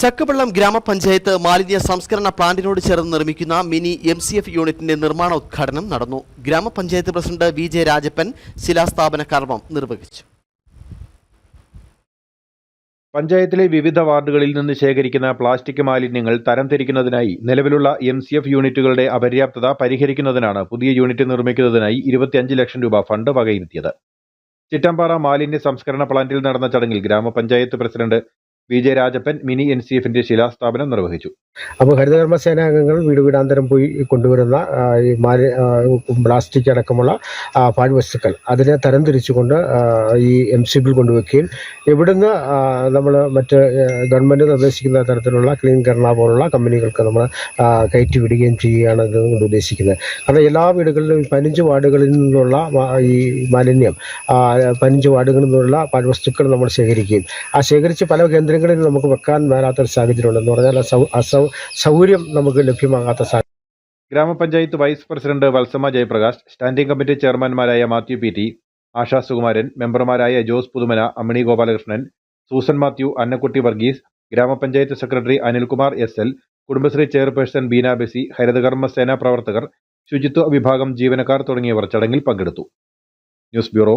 ചക്കവള്ളം ഗ്രാമപഞ്ചായത്ത് മാലിന്യ സംസ്കരണ പ്ലാന്റിനോട് ചേർന്ന് നിർമ്മിക്കുന്ന മിനി എം സി എഫ് യൂണിറ്റിന്റെ നിർമ്മാണ ഉദ്ഘാടനം നടന്നു. ഗ്രാമപഞ്ചായത്ത് പ്രസിഡന്റ് വി ജെ രാജപ്പൻ ശിലാസ്ഥാപന കർമ്മം നിർവഹിച്ചു. പഞ്ചായത്തിലെ വിവിധ വാർഡുകളിൽ നിന്ന് ശേഖരിക്കുന്ന പ്ലാസ്റ്റിക് മാലിന്യങ്ങൾ തരംതിരിക്കുന്നതിനായി നിലവിലുള്ള എം സി എഫ് യൂണിറ്റുകളുടെ അപര്യാപ്തത പരിഹരിക്കുന്നതിനാണ് പുതിയ യൂണിറ്റ് നിർമ്മിക്കുന്നതിനായി ഇരുപത്തിയഞ്ച് ലക്ഷം രൂപ ഫണ്ട് വകയിരുത്തിയത്. ചിറ്റമ്പാറ മാലിന്യ സംസ്കരണ പ്ലാന്റിൽ നടന്ന ചടങ്ങിൽ ഗ്രാമപഞ്ചായത്ത് president V J Rajappan mini N C എഫിന്റെ ശിലാസ്ഥാപനം നിർവഹിച്ചു അപ്പോൾ ഹരിതകർമ്മ സേനാംഗങ്ങൾ വീട് വീടാന്തരം പോയി കൊണ്ടുവരുന്ന ഈ മാലി പ്ലാസ്റ്റിക് അടക്കമുള്ള പാഴ് പാഴ്വസ്തുക്കൾ. അതിനെ തരംതിരിച്ചുകൊണ്ട് ഈ എം സി ബിൽ കൊണ്ടുവയ്ക്കുകയും ഇവിടുന്ന് നമ്മൾ മറ്റ് ഗവൺമെന്റ് നിർദ്ദേശിക്കുന്ന തരത്തിലുള്ള ക്ലീൻ കർണ പോലുള്ള കമ്പനികൾക്ക് നമ്മൾ കയറ്റി വിടുകയും ചെയ്യുകയാണ് ഇതുകൊണ്ട് ഉദ്ദേശിക്കുന്നത്. കാരണം എല്ലാ വീടുകളിലും പതിനഞ്ച് വാർഡുകളിൽ നിന്നുള്ള ഈ മാലിന്യം പതിനഞ്ച് വാർഡുകളിൽ നിന്നുള്ള പാഴ്വസ്തുക്കൾ നമ്മൾ ശേഖരിക്കുകയും ആ ശേഖരിച്ച് പല കേന്ദ്രങ്ങളിൽ നമുക്ക് വെക്കാൻ മേലാത്തൊരു സാഹചര്യമുണ്ടെന്ന് പറഞ്ഞാൽ അസൗ സൗകര്യം നമുക്ക് ലഭ്യമാകാത്ത സാഹചര്യം ഗ്രാമപഞ്ചായത്ത് vice president Valsamma Jayaprakash standing committee ചെയർമാൻമാരായ Mathew P T Asha Sukumaran മെമ്പർമാരായ ജോസ് പുതുമന അമ്മിണി ഗോപാലകൃഷ്ണൻ സൂസൻ മാത്യു അന്നക്കുട്ടി വർഗീസ് ഗ്രാമപഞ്ചായത്ത് secretary Anilkumar S L Kudumbashree chairperson Beena Besy Harithakarma Sena പ്രവർത്തകർ ശുചിത്വ വിഭാഗം ജീവനക്കാർ തുടങ്ങിയവർ ചടങ്ങിൽ പങ്കെടുത്തു. News bureau